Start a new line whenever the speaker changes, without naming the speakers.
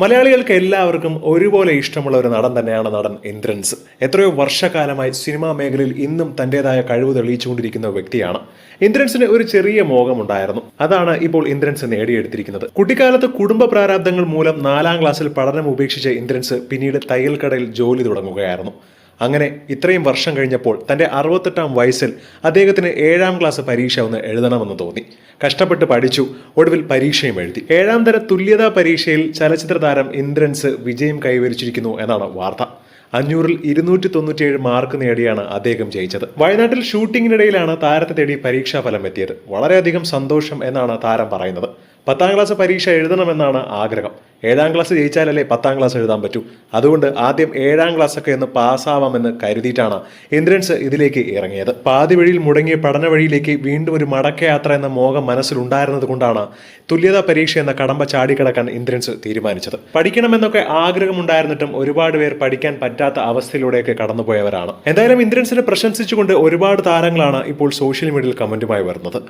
മലയാളികൾക്ക് എല്ലാവർക്കും ഒരുപോലെ ഇഷ്ടമുള്ള ഒരു നടൻ തന്നെയാണ് നടൻ ഇന്ദ്രൻസ്. എത്രയോ വർഷകാലമായി സിനിമാ മേഖലയിൽ ഇന്നും തന്റേതായ കഴിവ് തെളിയിച്ചുകൊണ്ടിരിക്കുന്ന വ്യക്തിയാണ്. ഇന്ദ്രൻസിന് ഒരു ചെറിയ മോഹമുണ്ടായിരുന്നു. അതാണ് ഇപ്പോൾ ഇന്ദ്രൻസ് നേടിയെടുത്തിരിക്കുന്നത്. കുട്ടിക്കാലത്ത് കുടുംബ പ്രാരാബ്ദങ്ങൾ മൂലം നാലാം ക്ലാസ്സിൽ പഠനം ഉപേക്ഷിച്ച ഇന്ദ്രൻസ് പിന്നീട് തയ്യൽക്കടയിൽ ജോലി തുടങ്ങുകയായിരുന്നു. അങ്ങനെ ഇത്രയും വർഷം കഴിഞ്ഞപ്പോൾ തന്റെ അറുപത്തെട്ടാം വയസ്സിൽ അദ്ദേഹത്തിന് ഏഴാം ക്ലാസ് പരീക്ഷ ഒന്ന് എഴുതണമെന്ന് തോന്നി. കഷ്ടപ്പെട്ട് പഠിച്ചു ഒടുവിൽ പരീക്ഷയും എഴുതി. ഏഴാം തര തുല്യതാ പരീക്ഷയിൽ ചലച്ചിത്ര താരം ഇന്ദ്രൻസ് വിജയം കൈവരിച്ചിരിക്കുന്നു എന്നാണ് വാർത്ത. അഞ്ഞൂറിൽ ഇരുന്നൂറ്റി തൊണ്ണൂറ്റിയേഴ് മാർക്ക് നേടിയാണ് അദ്ദേഹം ജയിച്ചത്. വയനാട്ടിൽ ഷൂട്ടിങ്ങിനിടയിലാണ് താരത്തെ തേടി പരീക്ഷാഫലം എത്തിയത്. വളരെയധികം സന്തോഷം എന്നാണ് താരം പറയുന്നത്. പത്താം ക്ലാസ് പരീക്ഷ എഴുതണമെന്നാണ് ആഗ്രഹം. ഏഴാം ക്ലാസ് ജയിച്ചാലല്ലേ പത്താം ക്ലാസ് എഴുതാൻ പറ്റൂ? അതുകൊണ്ട് ആദ്യം ഏഴാം ക്ലാസ് ഒക്കെ ഒന്ന് പാസ്സാവാമെന്ന് കരുതിയിട്ടാണ് ഇന്ദ്രൻസ് ഇതിലേക്ക് ഇറങ്ങിയത്. പാതി വഴിയിൽ മുടങ്ങിയ പഠന വഴിയിലേക്ക് വീണ്ടും ഒരു മടക്കയാത്ര എന്ന മോഹം മനസ്സിലുണ്ടായിരുന്നത് കൊണ്ടാണ് തുല്യതാ പരീക്ഷ എന്ന കടമ്പ ചാടിക്കടക്കാൻ ഇന്ദ്രൻസ് തീരുമാനിച്ചത്. പഠിക്കണമെന്നൊക്കെ ആഗ്രഹമുണ്ടായിരുന്നിട്ടും ഒരുപാട് പേർ പഠിക്കാൻ പറ്റാത്ത അവസ്ഥയിലൂടെയൊക്കെ കടന്നുപോയവരാണ്. എന്തായാലും ഇന്ദ്രൻസിനെ പ്രശംസിച്ചുകൊണ്ട് ഒരുപാട് താരങ്ങളാണ് ഇപ്പോൾ സോഷ്യൽ മീഡിയയിൽ കമന്റുമായി വരുന്നത്.